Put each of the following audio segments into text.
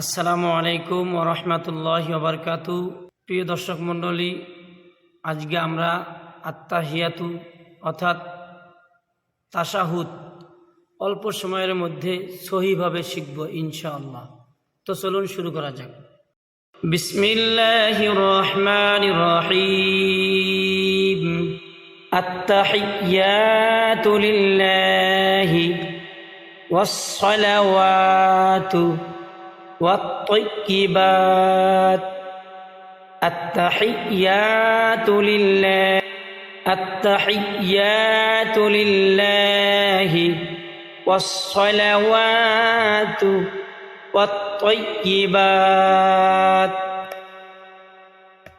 আসসালামু আলাইকুম ওরহমতুল্লাহ ওবরকাতু প্রিয় দর্শক মণ্ডলী আজকে আমরা আত্মাহিয়াতু অর্থাৎ তাসাহুদ অল্প সময়ের মধ্যে সহিভাবে শিখব ইনশাআল্লাহ তো চলুন শুরু করা যাক বিসমিল্লাহ রহমান রহিম التحيات لله والصلوات والطيبات. التحيات لله التحيات لله والصلوات والطيبات.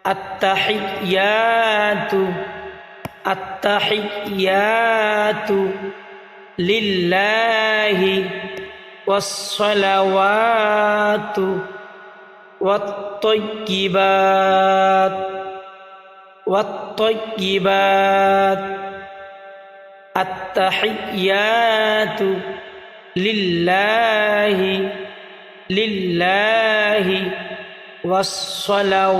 التحيات التحيات لله. والصلوات والطيبات والطيبات التحيات لله لله والصلوات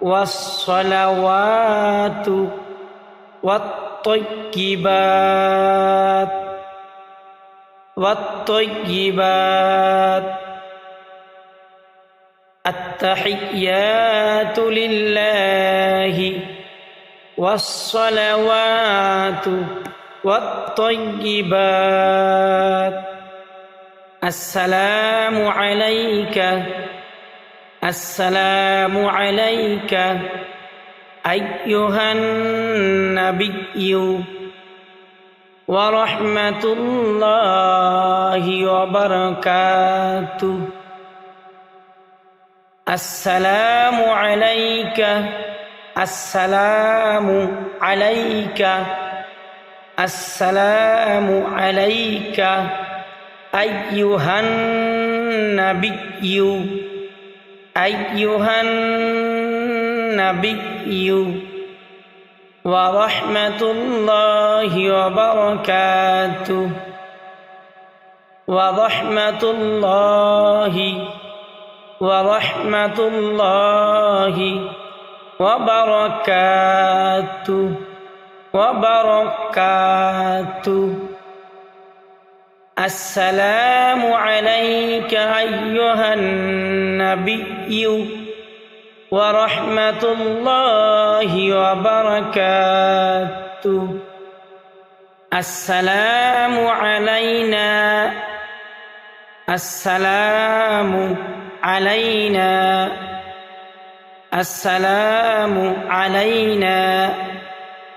والصلوات والطيبات والطيبات. التحيات لله والصلوات والطيبات. السلام عليك. السلام عليك أيها النبي. ورحمة الله وبركاته. السلام عليك السلام عليك السلام عليك أيها النبي أيها النبي. ورحمة الله وبركاته. ورحمة الله ورحمة الله وبركاته. وبركاته. السلام عليك أيها النبي. ورحمة الله وبركاته. السلام علينا. السلام علينا. السلام علينا.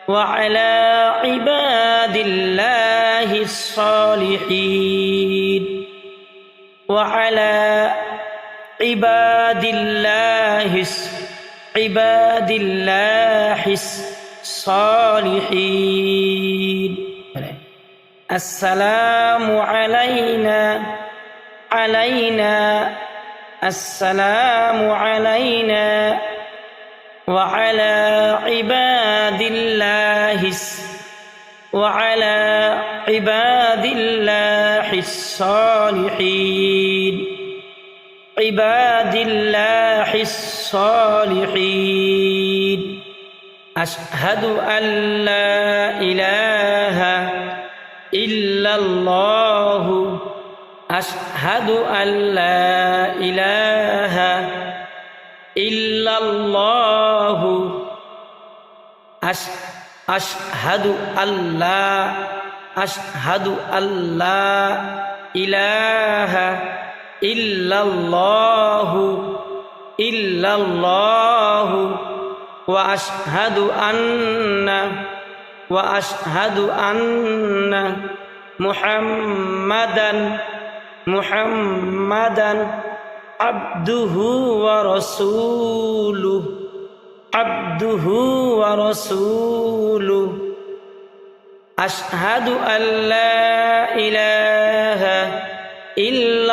وعلى عباد الله الصالحين. وعلى عباد الله عباد الله الصالحين. السلام علينا علينا. السلام علينا وعلى عباد الله وعلى عباد الله الصالحين. عباد الله الصالحين. أشهد أن لا إله إلا الله. أشهد أن لا إله إلا الله. أش أشهد أن لا أشهد أن لا إله إلا الله إلا الله وأشهد أن وأشهد أن محمدا محمدا عبده ورسوله عبده ورسوله. أشهد أن لا إله إلا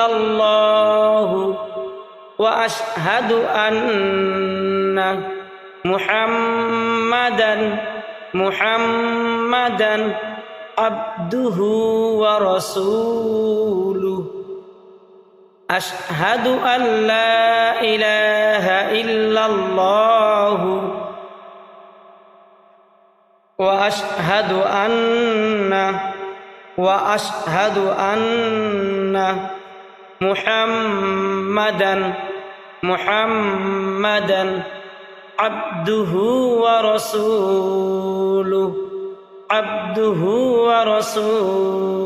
الله وأشهد أن محمدا محمدا عبده ورسوله أشهد أن لا إله إلا الله وأشهد أن وأشهد أن محمدا محمدا عبده ورسوله عبده ورسوله.